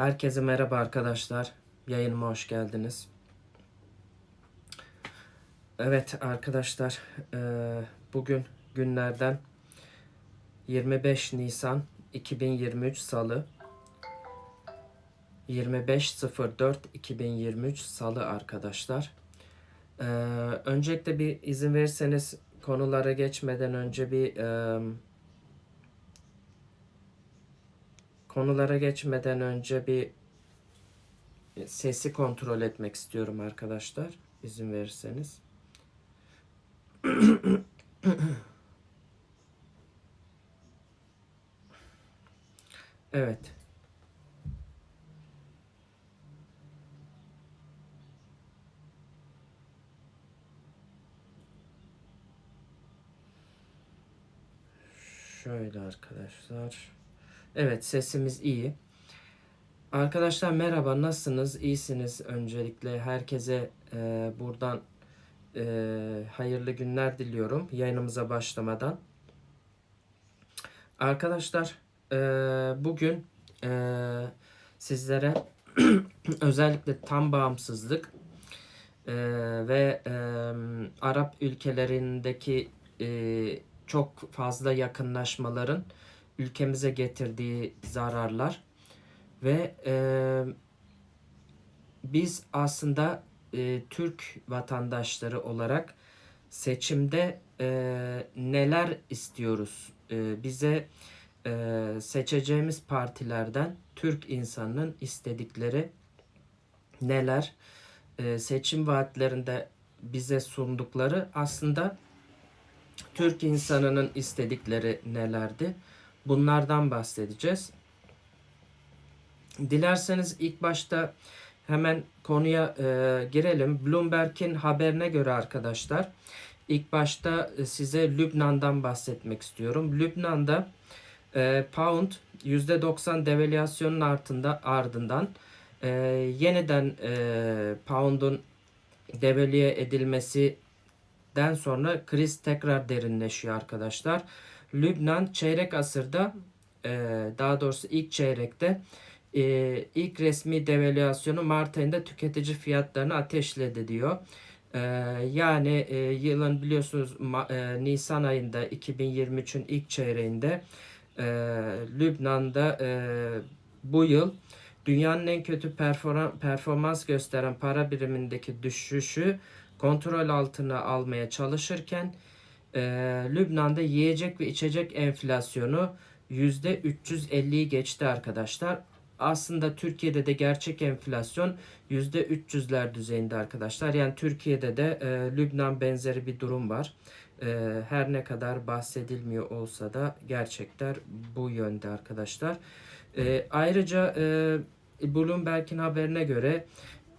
Herkese merhaba arkadaşlar. Yayınıma hoş geldiniz. Evet arkadaşlar, eee, bugün günlerden 25 Nisan 2023 Salı 25.04.2023 Salı arkadaşlar. Eee, öncelikle bir izin verirseniz konulara geçmeden önce bir konulara geçmeden önce bir sesi kontrol etmek istiyorum arkadaşlar. İzin verirseniz. Evet. Şöyle arkadaşlar. Evet sesimiz iyi. Arkadaşlar merhaba nasılsınız? İyisiniz öncelikle. Herkese e, buradan e, hayırlı günler diliyorum yayınımıza başlamadan. Arkadaşlar e, bugün e, sizlere özellikle tam bağımsızlık e, ve e, Arap ülkelerindeki e, çok fazla yakınlaşmaların ülkemize getirdiği zararlar ve e, biz aslında e, Türk vatandaşları olarak seçimde e, neler istiyoruz? E, bize e, seçeceğimiz partilerden Türk insanının istedikleri neler? E, seçim vaatlerinde bize sundukları aslında Türk insanının istedikleri nelerdi? Bunlardan bahsedeceğiz. Dilerseniz ilk başta hemen konuya e, girelim. Bloomberg'in haberine göre arkadaşlar ilk başta e, size Lübnan'dan bahsetmek istiyorum. Lübnan'da e, pound %90 devalüasyonun ardında, ardından e, yeniden e, pound'un devalüe edilmesinden sonra kriz tekrar derinleşiyor arkadaşlar. Lübnan çeyrek asırda e, daha doğrusu ilk çeyrekte e, ilk resmi devalüasyonu Mart ayında tüketici fiyatlarını ateşledi diyor. E, yani e, yılın biliyorsunuz ma- e, Nisan ayında 2023'ün ilk çeyreğinde e, Lübnan'da e, bu yıl dünyanın en kötü perform- performans gösteren para birimindeki düşüşü kontrol altına almaya çalışırken e, Lübnan'da yiyecek ve içecek enflasyonu %350'yi geçti arkadaşlar. Aslında Türkiye'de de gerçek enflasyon %300'ler düzeyinde arkadaşlar. Yani Türkiye'de de e, Lübnan benzeri bir durum var. E, her ne kadar bahsedilmiyor olsa da gerçekler bu yönde arkadaşlar. E, ayrıca e, Bloomberg'in haberine göre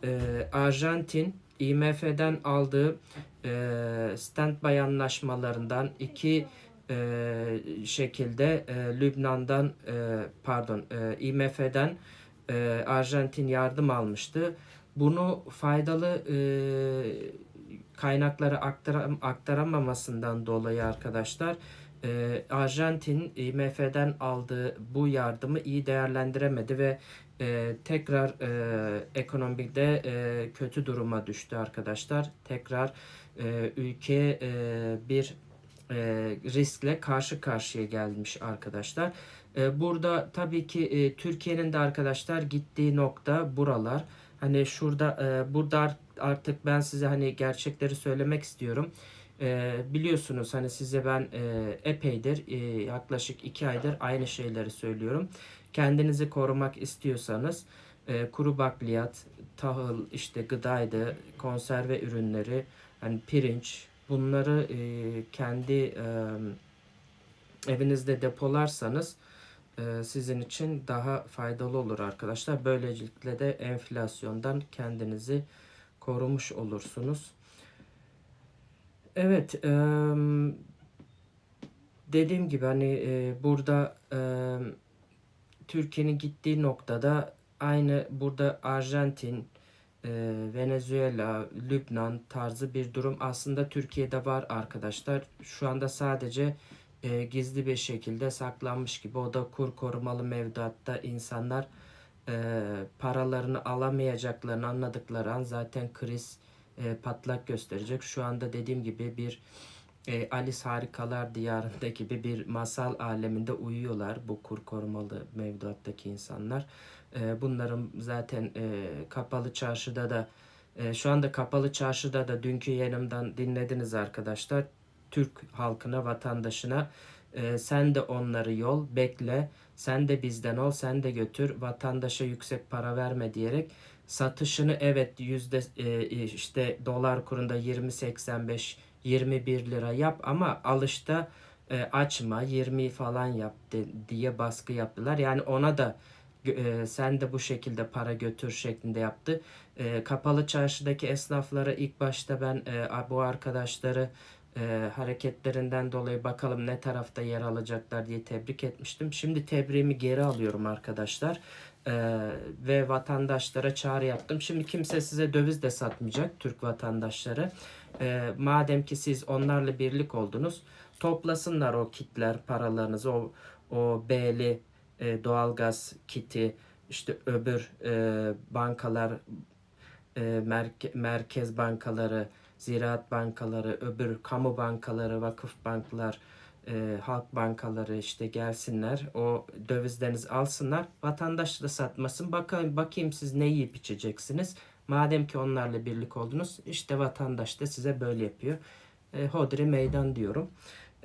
e, Arjantin IMF'den aldığı e, standby anlaşmalarından iki e, şekilde e, Lübnan'dan e, pardon e, IMF'den e, Arjantin yardım almıştı. Bunu faydalı e, kaynaklara aktaram, aktaramamasından dolayı arkadaşlar e, Arjantin IMF'den aldığı bu yardımı iyi değerlendiremedi ve e, tekrar e, ekonomide e, kötü duruma düştü arkadaşlar. Tekrar e, ülke e, bir e, riskle karşı karşıya gelmiş arkadaşlar. E, burada tabii ki e, Türkiye'nin de arkadaşlar gittiği nokta buralar. Hani şurada e, burada artık ben size hani gerçekleri söylemek istiyorum. E, biliyorsunuz hani size ben e, epeydir e, yaklaşık iki aydır aynı şeyleri söylüyorum. Kendinizi korumak istiyorsanız e, kuru bakliyat, tahıl, işte gıdaydı, konserve ürünleri, hani pirinç bunları e, kendi e, evinizde depolarsanız e, sizin için daha faydalı olur arkadaşlar. Böylelikle de enflasyondan kendinizi korumuş olursunuz. Evet, dediğim gibi hani burada Türkiye'nin gittiği noktada aynı burada Arjantin, e, Venezuela, Lübnan tarzı bir durum aslında Türkiye'de var arkadaşlar. Şu anda sadece e, gizli bir şekilde saklanmış gibi o da kur korumalı mevduatta insanlar e, paralarını alamayacaklarını anladıkları an zaten kriz patlak gösterecek. Şu anda dediğim gibi bir e, Alice Harikalar Diyarında gibi bir masal aleminde uyuyorlar bu kur korumalı mevduattaki insanlar. E, bunların zaten e, kapalı çarşıda da e, şu anda kapalı çarşıda da dünkü yayınımdan dinlediniz arkadaşlar. Türk halkına, vatandaşına e, sen de onları yol, bekle, sen de bizden ol, sen de götür, vatandaşa yüksek para verme diyerek satışını evet yüzde e, işte dolar kurunda 20.85 21 lira yap ama alışta e, açma 20 falan yap de- diye baskı yaptılar. Yani ona da e, sen de bu şekilde para götür şeklinde yaptı. E, kapalı çarşıdaki esnaflara ilk başta ben e, bu arkadaşları e, hareketlerinden dolayı bakalım ne tarafta yer alacaklar diye tebrik etmiştim. Şimdi tebriğimi geri alıyorum arkadaşlar. E, ve vatandaşlara çağrı yaptım. Şimdi kimse size döviz de satmayacak Türk vatandaşları. E, madem ki siz onlarla birlik oldunuz toplasınlar o kitler paralarınızı o o B'li e, doğalgaz kiti işte öbür e, bankalar e, merke- merkez bankaları ziraat bankaları öbür kamu bankaları vakıf banklar e, halk bankaları işte gelsinler o dövizlerinizi alsınlar vatandaş da satmasın. Bakayım bakayım siz ne yiyip içeceksiniz madem ki onlarla birlik oldunuz işte vatandaş da size böyle yapıyor. E, hodri meydan diyorum.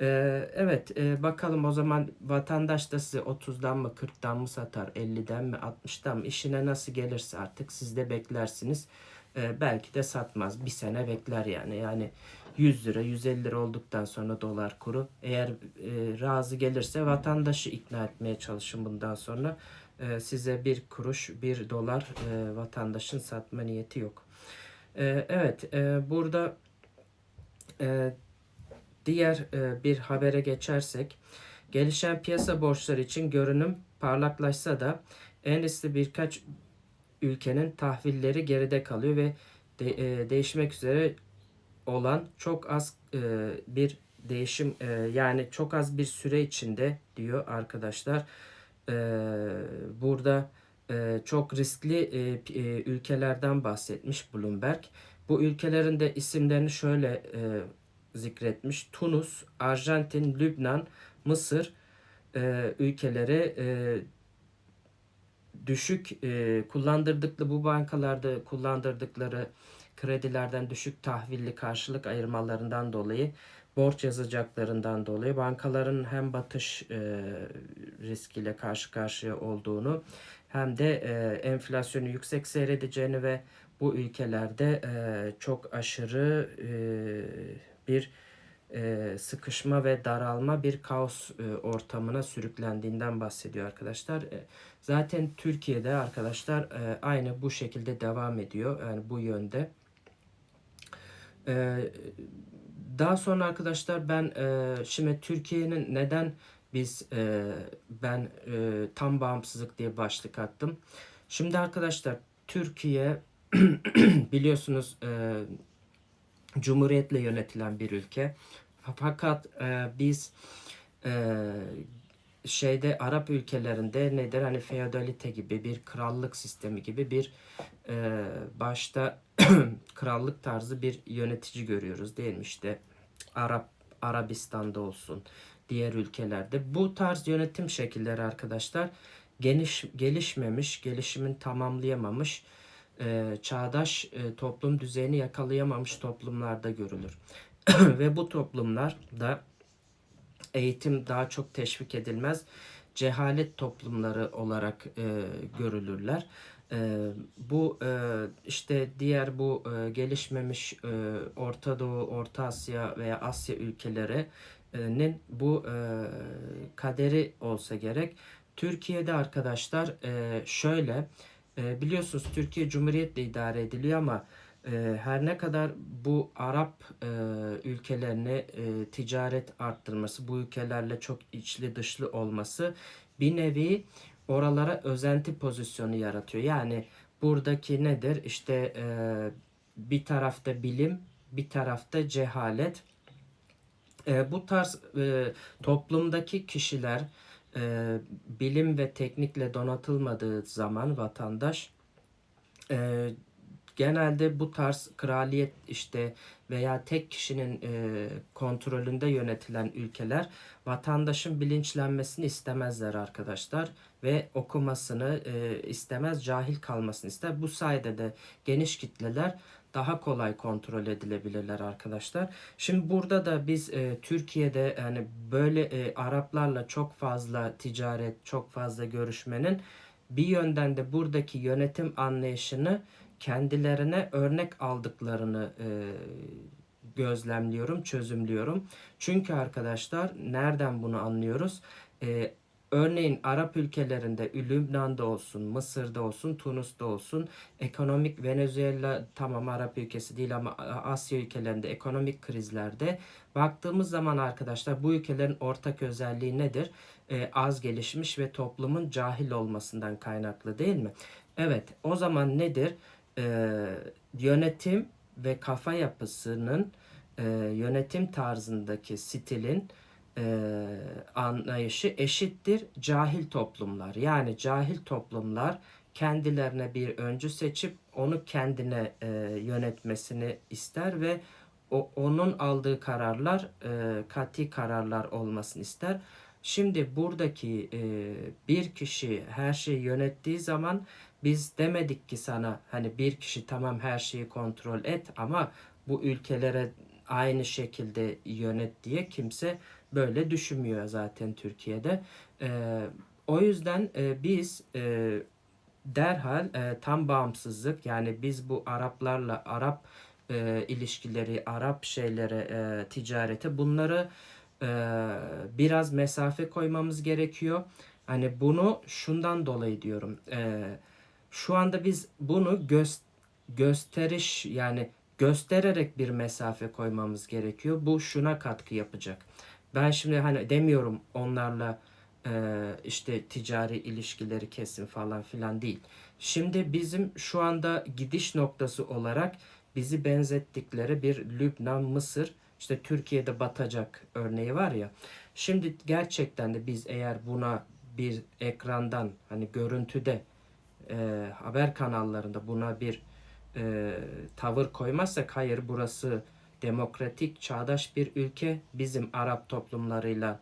Ee, evet e, bakalım o zaman vatandaş da size 30'dan mı 40'dan mı satar 50'den mi 60'dan mı işine nasıl gelirse artık siz de beklersiniz. Ee, belki de satmaz bir sene bekler yani. Yani 100 lira 150 lira olduktan sonra dolar kuru. Eğer e, razı gelirse vatandaşı ikna etmeye çalışın bundan sonra Ee, size bir kuruş bir dolar e, vatandaşın satma niyeti yok. Ee, evet e, burada e, Diğer bir habere geçersek, gelişen piyasa borçları için görünüm parlaklaşsa da en riskli birkaç ülkenin tahvilleri geride kalıyor ve de, e, değişmek üzere olan çok az e, bir değişim e, yani çok az bir süre içinde diyor arkadaşlar. E, burada e, çok riskli e, e, ülkelerden bahsetmiş Bloomberg. Bu ülkelerin de isimlerini şöyle e, zikretmiş. Tunus, Arjantin, Lübnan, Mısır e, ülkeleri e, düşük e, kullandırdıkları bu bankalarda kullandırdıkları kredilerden düşük tahvilli karşılık ayırmalarından dolayı borç yazacaklarından dolayı bankaların hem batış e, riskiyle karşı karşıya olduğunu hem de e, enflasyonu yüksek seyredeceğini ve bu ülkelerde e, çok aşırı e, bir e, sıkışma ve daralma bir kaos e, ortamına sürüklendiğinden bahsediyor arkadaşlar. E, zaten Türkiye'de arkadaşlar e, aynı bu şekilde devam ediyor. Yani bu yönde. E, daha sonra arkadaşlar ben e, şimdi Türkiye'nin neden biz e, ben e, tam bağımsızlık diye başlık attım. Şimdi arkadaşlar Türkiye biliyorsunuz e, cumhuriyetle yönetilen bir ülke. Fakat e, biz e, şeyde Arap ülkelerinde nedir hani feodalite gibi bir krallık sistemi gibi bir e, başta krallık tarzı bir yönetici görüyoruz değil mi işte Arap Arabistan'da olsun diğer ülkelerde bu tarz yönetim şekilleri arkadaşlar geniş gelişmemiş gelişimin tamamlayamamış e, çağdaş e, toplum düzeyini yakalayamamış toplumlarda görülür. Ve bu toplumlarda eğitim daha çok teşvik edilmez. Cehalet toplumları olarak e, görülürler. E, bu e, işte diğer bu e, gelişmemiş e, Orta Doğu, Orta Asya veya Asya ülkelerinin bu e, kaderi olsa gerek. Türkiye'de arkadaşlar e, şöyle e, biliyorsunuz Türkiye Cumhuriyet'le idare ediliyor ama e, her ne kadar bu Arap e, ülkelerine e, ticaret arttırması, bu ülkelerle çok içli dışlı olması bir nevi oralara özenti pozisyonu yaratıyor. Yani buradaki nedir? İşte e, bir tarafta bilim, bir tarafta cehalet. E, bu tarz e, toplumdaki kişiler e, bilim ve teknikle donatılmadığı zaman vatandaş e, genelde bu tarz kraliyet işte veya tek kişinin e, kontrolünde yönetilen ülkeler vatandaşın bilinçlenmesini istemezler arkadaşlar ve okumasını e, istemez, cahil kalmasını ister. Bu sayede de geniş kitleler daha kolay kontrol edilebilirler arkadaşlar. Şimdi burada da biz e, Türkiye'de yani böyle e, Araplarla çok fazla ticaret, çok fazla görüşmenin bir yönden de buradaki yönetim anlayışını kendilerine örnek aldıklarını e, gözlemliyorum, çözümlüyorum. Çünkü arkadaşlar nereden bunu anlıyoruz? E, örneğin Arap ülkelerinde Lübnan'da olsun, Mısır'da olsun, Tunus'ta olsun ekonomik Venezuela tamam Arap ülkesi değil ama Asya ülkelerinde ekonomik krizlerde baktığımız zaman arkadaşlar bu ülkelerin ortak özelliği nedir? E, az gelişmiş ve toplumun cahil olmasından kaynaklı değil mi? Evet o zaman nedir? E, yönetim ve kafa yapısının e, yönetim tarzındaki stilin e, anlayışı eşittir cahil toplumlar. Yani cahil toplumlar kendilerine bir öncü seçip onu kendine e, yönetmesini ister ve o, onun aldığı kararlar e, kati kararlar olmasını ister. Şimdi buradaki e, bir kişi her şeyi yönettiği zaman biz demedik ki sana hani bir kişi tamam her şeyi kontrol et ama bu ülkelere aynı şekilde yönet diye kimse böyle düşünmüyor zaten Türkiye'de. E, o yüzden e, biz e, derhal e, tam bağımsızlık yani biz bu Araplarla Arap e, ilişkileri, Arap şeylere, e, ticarete bunları e, biraz mesafe koymamız gerekiyor. Hani bunu şundan dolayı diyorum. E, şu anda biz bunu göz, gösteriş yani göstererek bir mesafe koymamız gerekiyor. Bu şuna katkı yapacak. Ben şimdi hani demiyorum onlarla e, işte ticari ilişkileri kesin falan filan değil. Şimdi bizim şu anda gidiş noktası olarak bizi benzettikleri bir Lübnan, Mısır, işte Türkiye'de batacak örneği var ya. Şimdi gerçekten de biz eğer buna bir ekrandan hani görüntüde e, haber kanallarında buna bir e, tavır koymazsak hayır burası demokratik, çağdaş bir ülke. Bizim Arap toplumlarıyla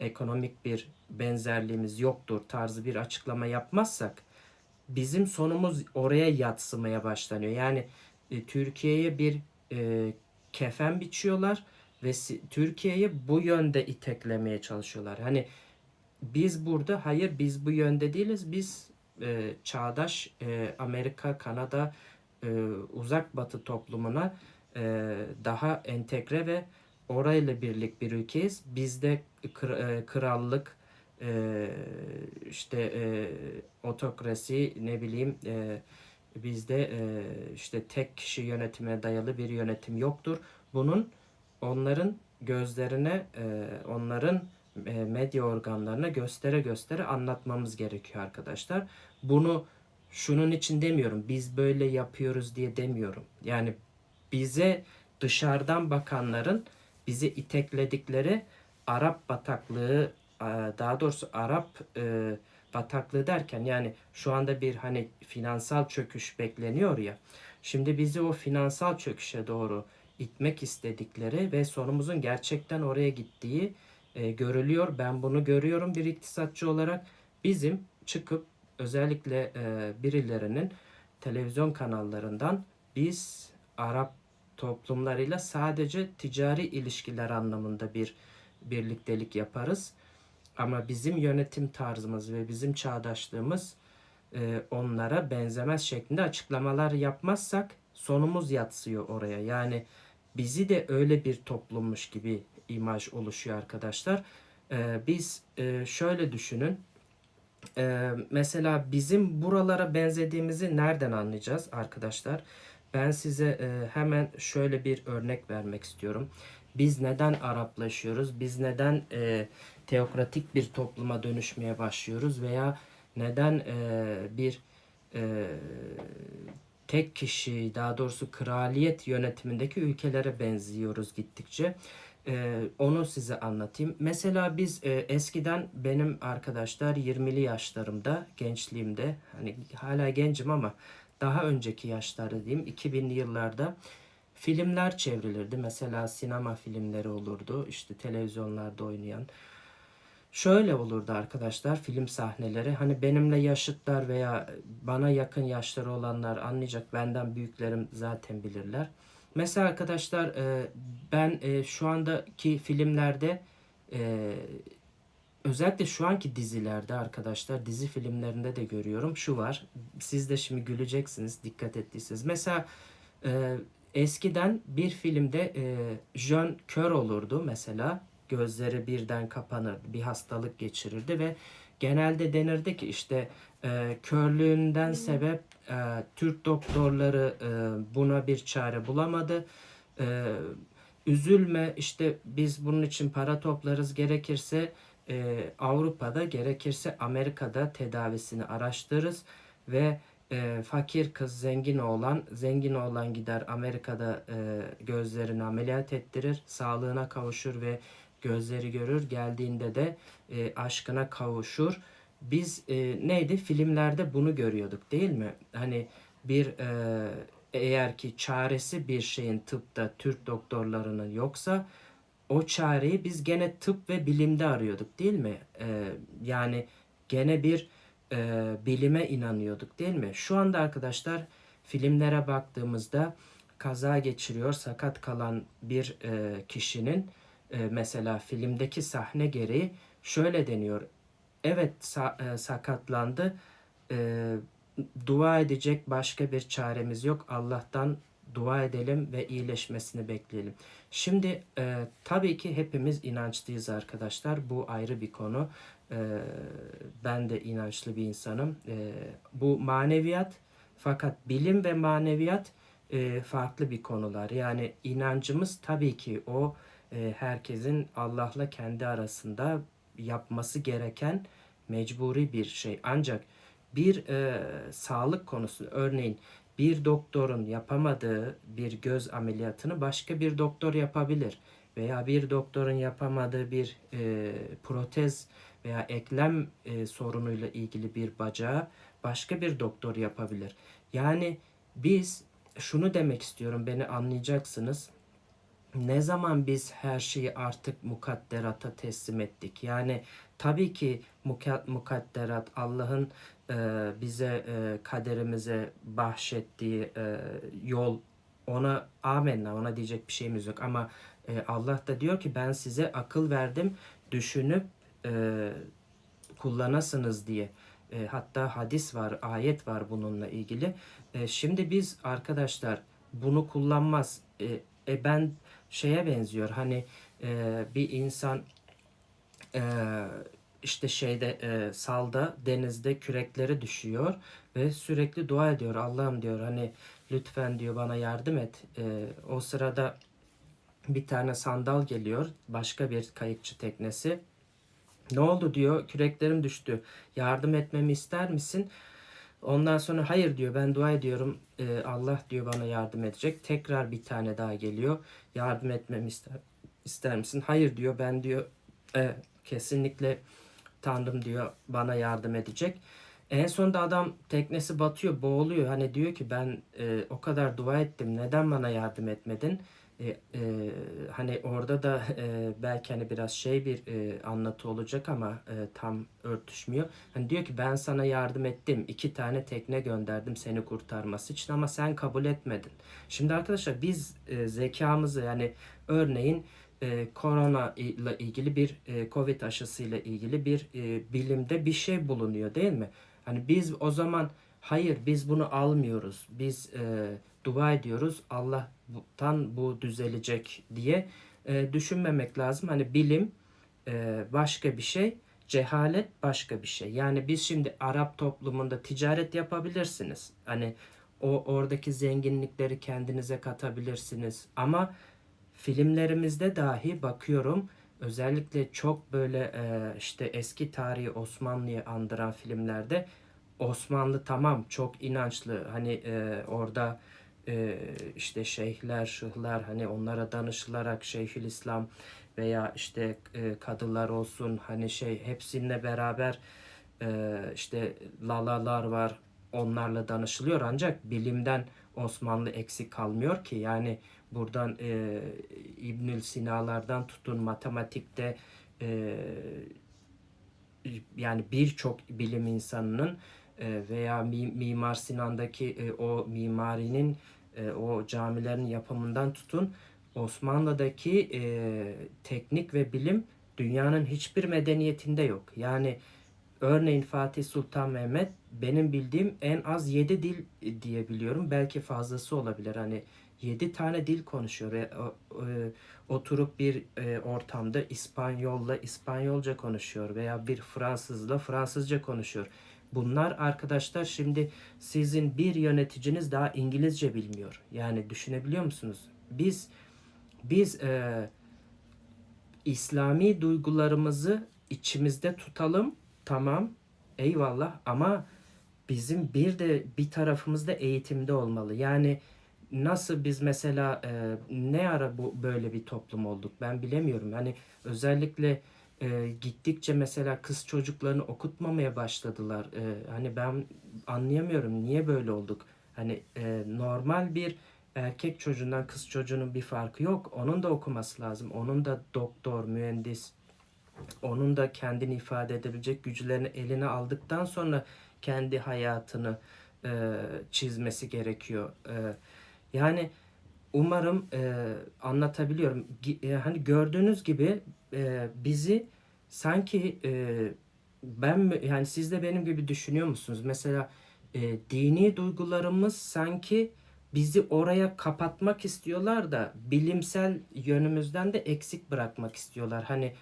ekonomik bir benzerliğimiz yoktur tarzı bir açıklama yapmazsak bizim sonumuz oraya yatsımaya başlanıyor. Yani e, Türkiye'ye bir e, kefen biçiyorlar ve Türkiye'yi bu yönde iteklemeye çalışıyorlar. Hani biz burada hayır biz bu yönde değiliz. Biz e, çağdaş e, Amerika, Kanada, e, uzak batı toplumuna e, daha entegre ve orayla birlik bir ülkeyiz. Bizde kr- e, krallık, e, işte e, otokrasi ne bileyim e, bizde e, işte tek kişi yönetime dayalı bir yönetim yoktur. Bunun onların gözlerine, e, onların medya organlarına göstere göstere anlatmamız gerekiyor arkadaşlar. Bunu şunun için demiyorum. Biz böyle yapıyoruz diye demiyorum. Yani bize dışarıdan bakanların bizi itekledikleri Arap bataklığı e, daha doğrusu Arap e, bataklığı derken yani şu anda bir hani finansal çöküş bekleniyor ya. Şimdi bizi o finansal çöküşe doğru itmek istedikleri ve sonumuzun gerçekten oraya gittiği e, görülüyor. Ben bunu görüyorum bir iktisatçı olarak. Bizim çıkıp özellikle e, birilerinin televizyon kanallarından biz Arap toplumlarıyla sadece ticari ilişkiler anlamında bir birliktelik yaparız. Ama bizim yönetim tarzımız ve bizim çağdaşlığımız e, onlara benzemez şeklinde açıklamalar yapmazsak sonumuz yatsıyor oraya. Yani bizi de öyle bir toplummuş gibi imaj oluşuyor arkadaşlar. E, biz e, şöyle düşünün. E, mesela bizim buralara benzediğimizi nereden anlayacağız arkadaşlar? Ben size e, hemen şöyle bir örnek vermek istiyorum. Biz neden Araplaşıyoruz? Biz neden e, teokratik bir topluma dönüşmeye başlıyoruz? Veya neden e, bir e, tek kişi, daha doğrusu kraliyet yönetimindeki ülkelere benziyoruz gittikçe? Ee, onu size anlatayım. Mesela biz e, eskiden benim arkadaşlar 20'li yaşlarımda, gençliğimde hani hala gencim ama daha önceki yaşlarda diyeyim 2000'li yıllarda filmler çevrilirdi. Mesela sinema filmleri olurdu. işte televizyonlarda oynayan. Şöyle olurdu arkadaşlar film sahneleri. Hani benimle yaşıtlar veya bana yakın yaşları olanlar anlayacak. Benden büyüklerim zaten bilirler. Mesela arkadaşlar e, ben e, şu andaki filmlerde e, özellikle şu anki dizilerde arkadaşlar dizi filmlerinde de görüyorum. Şu var. Siz de şimdi güleceksiniz dikkat ettiyseniz. Mesela e, eskiden bir filmde e, Jön kör olurdu mesela. Gözleri birden kapanırdı. Bir hastalık geçirirdi ve genelde denirdi ki işte e, körlüğünden sebep e, Türk doktorları e, buna bir çare bulamadı. E, üzülme işte biz bunun için para toplarız gerekirse e, Avrupa'da gerekirse Amerika'da tedavisini araştırırız ve e, fakir kız zengin oğlan zengin oğlan gider Amerika'da e, gözlerini ameliyat ettirir sağlığına kavuşur ve gözleri görür geldiğinde de e, aşkına kavuşur. Biz e, neydi? Filmlerde bunu görüyorduk değil mi? Hani bir e, eğer ki çaresi bir şeyin tıpta Türk doktorlarının yoksa o çareyi biz gene tıp ve bilimde arıyorduk değil mi? Ee, yani gene bir e, bilime inanıyorduk değil mi? Şu anda arkadaşlar filmlere baktığımızda kaza geçiriyor, sakat kalan bir e, kişinin e, mesela filmdeki sahne gereği şöyle deniyor. Evet sa- e, sakatlandı. E, dua edecek başka bir çaremiz yok. Allah'tan dua edelim ve iyileşmesini bekleyelim. Şimdi e, tabii ki hepimiz inançlıyız arkadaşlar. Bu ayrı bir konu. E, ben de inançlı bir insanım. E, bu maneviyat fakat bilim ve maneviyat e, farklı bir konular. Yani inancımız tabii ki o e, herkesin Allah'la kendi arasında yapması gereken mecburi bir şey. Ancak bir e, sağlık konusu örneğin bir doktorun yapamadığı bir göz ameliyatını başka bir doktor yapabilir veya bir doktorun yapamadığı bir e, protez veya eklem e, sorunuyla ilgili bir bacağı başka bir doktor yapabilir. Yani biz şunu demek istiyorum beni anlayacaksınız. Ne zaman biz her şeyi artık mukadderata teslim ettik? Yani tabii ki muka- mukadderat Allah'ın e, bize e, kaderimize bahşettiği e, yol ona amenna ona diyecek bir şeyimiz yok ama e, Allah da diyor ki ben size akıl verdim düşünüp kullanasınız diye. Hatta hadis var, ayet var bununla ilgili. Şimdi biz arkadaşlar bunu kullanmaz. E, ben şeye benziyor. Hani bir insan işte şeyde e, salda denizde kürekleri düşüyor ve sürekli dua ediyor. Allah'ım diyor hani lütfen diyor bana yardım et. E, o sırada bir tane sandal geliyor. Başka bir kayıkçı teknesi. Ne oldu diyor. Küreklerim düştü. Yardım etmemi ister misin? Ondan sonra hayır diyor ben dua ediyorum. E, Allah diyor bana yardım edecek. Tekrar bir tane daha geliyor. Yardım etmemi ister, ister misin? Hayır diyor ben diyor e, kesinlikle Tanrım diyor bana yardım edecek. En sonunda adam teknesi batıyor, boğuluyor. Hani diyor ki ben e, o kadar dua ettim. Neden bana yardım etmedin? E, e, hani orada da e, belki hani biraz şey bir e, anlatı olacak ama e, tam örtüşmüyor. Hani diyor ki ben sana yardım ettim. iki tane tekne gönderdim seni kurtarması için ama sen kabul etmedin. Şimdi arkadaşlar biz e, zekamızı yani örneğin e, korona ile ilgili bir e, covid aşısı ile ilgili bir e, bilimde bir şey bulunuyor değil mi? Hani biz o zaman hayır biz bunu almıyoruz. Biz e, dua ediyoruz Allah'tan bu düzelecek diye e, düşünmemek lazım. Hani bilim e, başka bir şey, cehalet başka bir şey. Yani biz şimdi Arap toplumunda ticaret yapabilirsiniz. Hani o oradaki zenginlikleri kendinize katabilirsiniz. Ama filmlerimizde dahi bakıyorum özellikle çok böyle e, işte eski tarihi Osmanlı'yı andıran filmlerde Osmanlı tamam çok inançlı. Hani e, orada e, işte şeyhler, şıhlar hani onlara danışılarak Şeyhülislam veya işte e, kadılar olsun hani şey hepsininle beraber e, işte lalalar var onlarla danışılıyor. Ancak bilimden Osmanlı eksik kalmıyor ki. Yani buradan e, İbnül Sina'lardan tutun matematikte e, yani birçok bilim insanının e, veya mi- Mimar Sinan'daki e, o mimarinin e, o camilerin yapımından tutun Osmanlı'daki e, teknik ve bilim dünyanın hiçbir medeniyetinde yok. Yani örneğin Fatih Sultan Mehmet benim bildiğim en az 7 dil diye biliyorum. Belki fazlası olabilir. Hani 7 tane dil konuşuyor. ve e, oturup bir e, ortamda İspanyolla İspanyolca konuşuyor veya bir Fransızla Fransızca konuşuyor. Bunlar arkadaşlar şimdi sizin bir yöneticiniz daha İngilizce bilmiyor. Yani düşünebiliyor musunuz? Biz biz e, İslami duygularımızı içimizde tutalım. Tamam. Eyvallah ama bizim bir de bir tarafımız da eğitimde olmalı. Yani nasıl biz mesela e, ne ara bu böyle bir toplum olduk ben bilemiyorum. Hani özellikle e, gittikçe mesela kız çocuklarını okutmamaya başladılar. E, hani ben anlayamıyorum niye böyle olduk. Hani e, normal bir erkek çocuğundan kız çocuğunun bir farkı yok. Onun da okuması lazım. Onun da doktor, mühendis, onun da kendini ifade edebilecek güçlerini eline aldıktan sonra kendi hayatını e, çizmesi gerekiyor. E, yani umarım e, anlatabiliyorum. E, hani gördüğünüz gibi e, bizi sanki e, ben yani siz de benim gibi düşünüyor musunuz? Mesela e, dini duygularımız sanki bizi oraya kapatmak istiyorlar da bilimsel yönümüzden de eksik bırakmak istiyorlar. Hani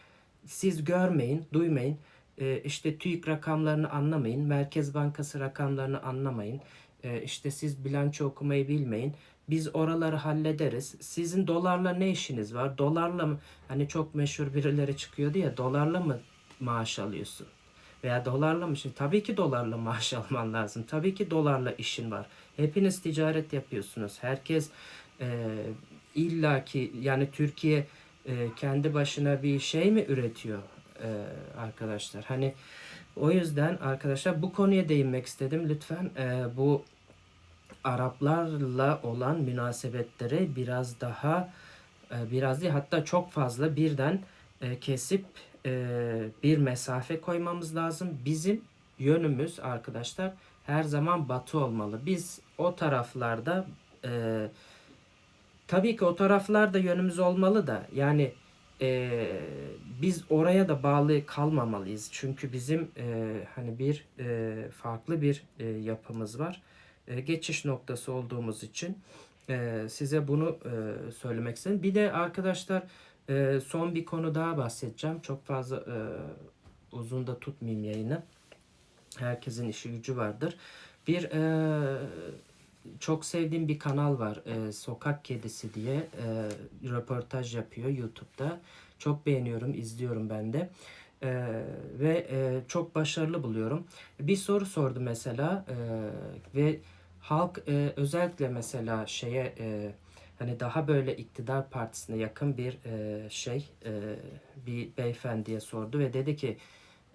siz görmeyin, duymayın. E, işte TÜİK rakamlarını anlamayın. Merkez Bankası rakamlarını anlamayın. E, işte siz bilanço okumayı bilmeyin. Biz oraları hallederiz. Sizin dolarla ne işiniz var? Dolarla mı? Hani çok meşhur birileri çıkıyordu ya dolarla mı maaş alıyorsun? Veya dolarla mı? Şimdi tabii ki dolarla maaş alman lazım. Tabii ki dolarla işin var. Hepiniz ticaret yapıyorsunuz. Herkes e, illaki yani Türkiye e, kendi başına bir şey mi üretiyor e, arkadaşlar? Hani o yüzden arkadaşlar bu konuya değinmek istedim. Lütfen e, bu Araplarla olan münasebetleri biraz daha e, biraz değil hatta çok fazla birden e, kesip e, bir mesafe koymamız lazım. Bizim yönümüz arkadaşlar her zaman batı olmalı. Biz o taraflarda tabii ki o taraflarda yönümüz olmalı da yani biz oraya da bağlı kalmamalıyız. Çünkü bizim hani bir farklı bir yapımız var. E, geçiş noktası olduğumuz için e, size bunu e, söylemek istedim. Bir de arkadaşlar son bir konu daha bahsedeceğim. Çok fazla uzun da tutmayayım yayını. Herkesin işi gücü vardır. Bir çok sevdiğim bir kanal var. Sokak Kedisi diye röportaj yapıyor YouTube'da. Çok beğeniyorum, izliyorum ben de. E, ve e, çok başarılı buluyorum. Bir soru sordu mesela e, ve halk e, özellikle mesela şeye e, hani daha böyle iktidar partisine yakın bir e, şey e, bir beyefendiye sordu ve dedi ki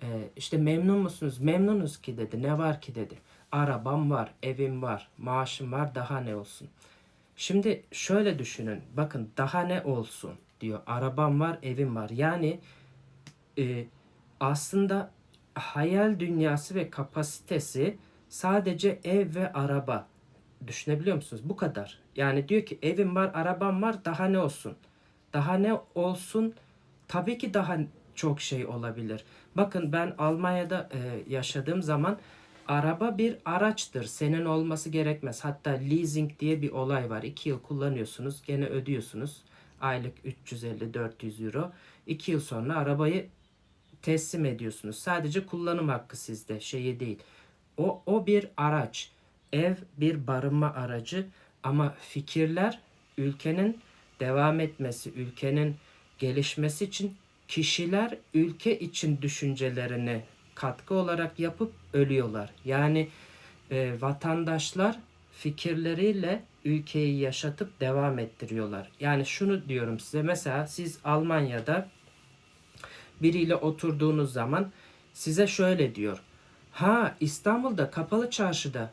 e, işte memnun musunuz? Memnunuz ki dedi. Ne var ki dedi. Arabam var, evim var, maaşım var, daha ne olsun? Şimdi şöyle düşünün. Bakın daha ne olsun diyor. Arabam var, evim var. Yani e, aslında hayal dünyası ve kapasitesi sadece ev ve araba. Düşünebiliyor musunuz? Bu kadar. Yani diyor ki evim var, arabam var, daha ne olsun? Daha ne olsun? Tabii ki daha çok şey olabilir. Bakın ben Almanya'da e, yaşadığım zaman araba bir araçtır. Senin olması gerekmez. Hatta leasing diye bir olay var. 2 yıl kullanıyorsunuz, gene ödüyorsunuz. Aylık 350-400 euro. 2 yıl sonra arabayı teslim ediyorsunuz. Sadece kullanım hakkı sizde, şeyi değil. O, o bir araç. Ev bir barınma aracı ama fikirler ülkenin devam etmesi, ülkenin gelişmesi için kişiler ülke için düşüncelerini katkı olarak yapıp ölüyorlar. Yani e, vatandaşlar fikirleriyle ülkeyi yaşatıp devam ettiriyorlar. Yani şunu diyorum size mesela siz Almanya'da biriyle oturduğunuz zaman size şöyle diyor. Ha İstanbul'da kapalı çarşıda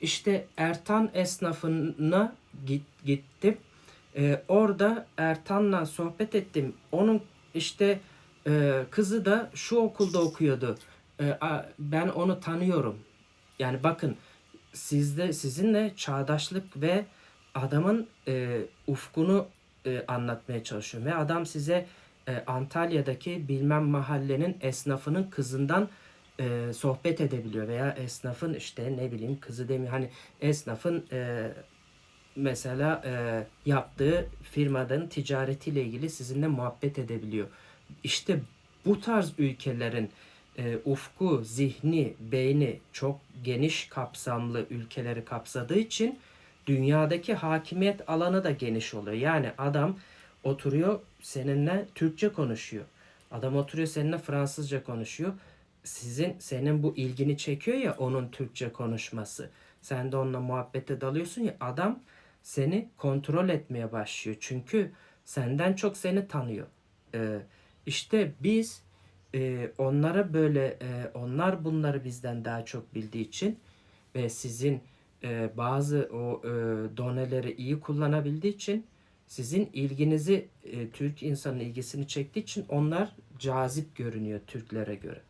işte Ertan esnafına git, gittim. Ee, orada Ertan'la sohbet ettim. Onun işte e, kızı da şu okulda okuyordu. Ee, a- ben onu tanıyorum. Yani bakın sizde sizinle çağdaşlık ve adamın e, ufkunu e, anlatmaya çalışıyorum ve adam size e, Antalya'daki bilmem mahallenin esnafının kızından e, sohbet edebiliyor veya esnafın işte ne bileyim kızı demiyor hani esnafın e, mesela e, yaptığı firmadan ticaretiyle ilgili sizinle muhabbet edebiliyor. İşte bu tarz ülkelerin e, ufku, zihni, beyni çok geniş kapsamlı ülkeleri kapsadığı için dünyadaki hakimiyet alanı da geniş oluyor. Yani adam oturuyor seninle Türkçe konuşuyor. Adam oturuyor seninle Fransızca konuşuyor. Sizin senin bu ilgini çekiyor ya onun Türkçe konuşması. Sen de onunla muhabbete dalıyorsun ya adam seni kontrol etmeye başlıyor. Çünkü senden çok seni tanıyor. Ee, işte biz e, onlara böyle e, onlar bunları bizden daha çok bildiği için ve sizin e, bazı o e, doneleri iyi kullanabildiği için sizin ilginizi e, Türk insanın ilgisini çektiği için onlar cazip görünüyor Türklere göre.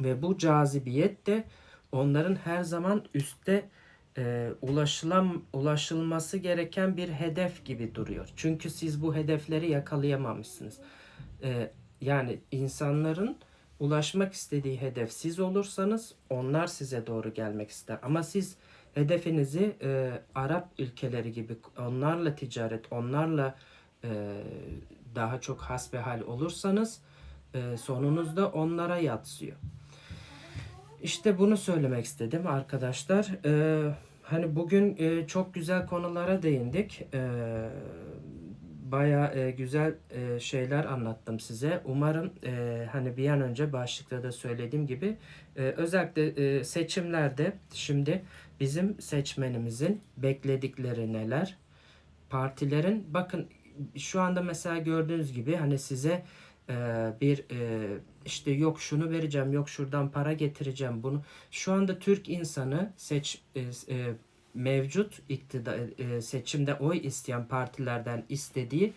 Ve bu cazibiyet de onların her zaman üstte e, ulaşılan ulaşılması gereken bir hedef gibi duruyor. Çünkü siz bu hedefleri yakalayamamışsınız. E, yani insanların ulaşmak istediği hedef siz olursanız onlar size doğru gelmek ister. Ama siz hedefinizi e, Arap ülkeleri gibi onlarla ticaret, onlarla e, daha çok hasbihal olursanız e, sonunuzda onlara yatsıyor. İşte bunu söylemek istedim arkadaşlar. Ee, hani bugün e, çok güzel konulara değindik. Ee, Baya e, güzel e, şeyler anlattım size. Umarım e, hani bir an önce başlıkta da söylediğim gibi e, özellikle e, seçimlerde şimdi bizim seçmenimizin bekledikleri neler? Partilerin bakın şu anda mesela gördüğünüz gibi hani size bir e, işte yok şunu vereceğim yok şuradan para getireceğim bunu şu anda Türk insanı seç e, e, mevcut iktidar seçimde oy isteyen partilerden istediği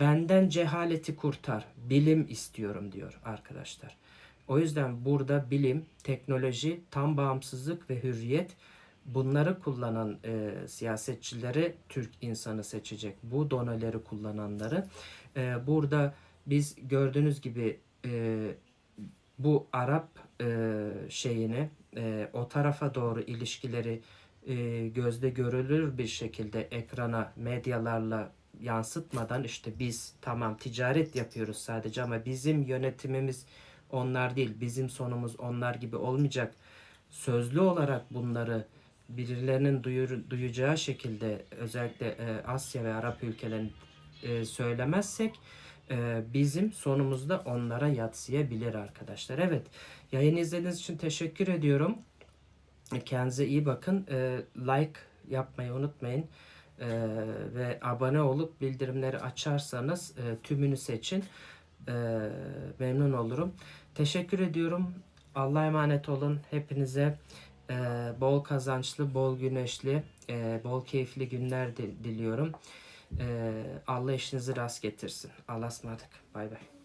benden cehaleti kurtar bilim istiyorum diyor arkadaşlar. O yüzden burada bilim, teknoloji, tam bağımsızlık ve hürriyet bunları kullanan e, siyasetçileri Türk insanı seçecek. Bu doneleri kullananları. E, burada biz gördüğünüz gibi e, bu Arap e, şeyini e, o tarafa doğru ilişkileri e, gözde görülür bir şekilde ekrana medyalarla yansıtmadan işte biz tamam ticaret yapıyoruz sadece ama bizim yönetimimiz onlar değil bizim sonumuz onlar gibi olmayacak sözlü olarak bunları birilerinin duyur, duyacağı şekilde özellikle e, Asya ve Arap ülkelerin e, söylemezsek e, bizim sonumuzda onlara yatsıyabilir arkadaşlar. Evet yayın izlediğiniz için teşekkür ediyorum. Kendinize iyi bakın. E, like yapmayı unutmayın. E, ve abone olup bildirimleri açarsanız e, tümünü seçin. Memnun olurum. Teşekkür ediyorum. Allah'a emanet olun. Hepinize bol kazançlı, bol güneşli, e, bol keyifli günler di- diliyorum. E, Allah işinizi rast getirsin. Allah'a ısmarladık. Bay bay.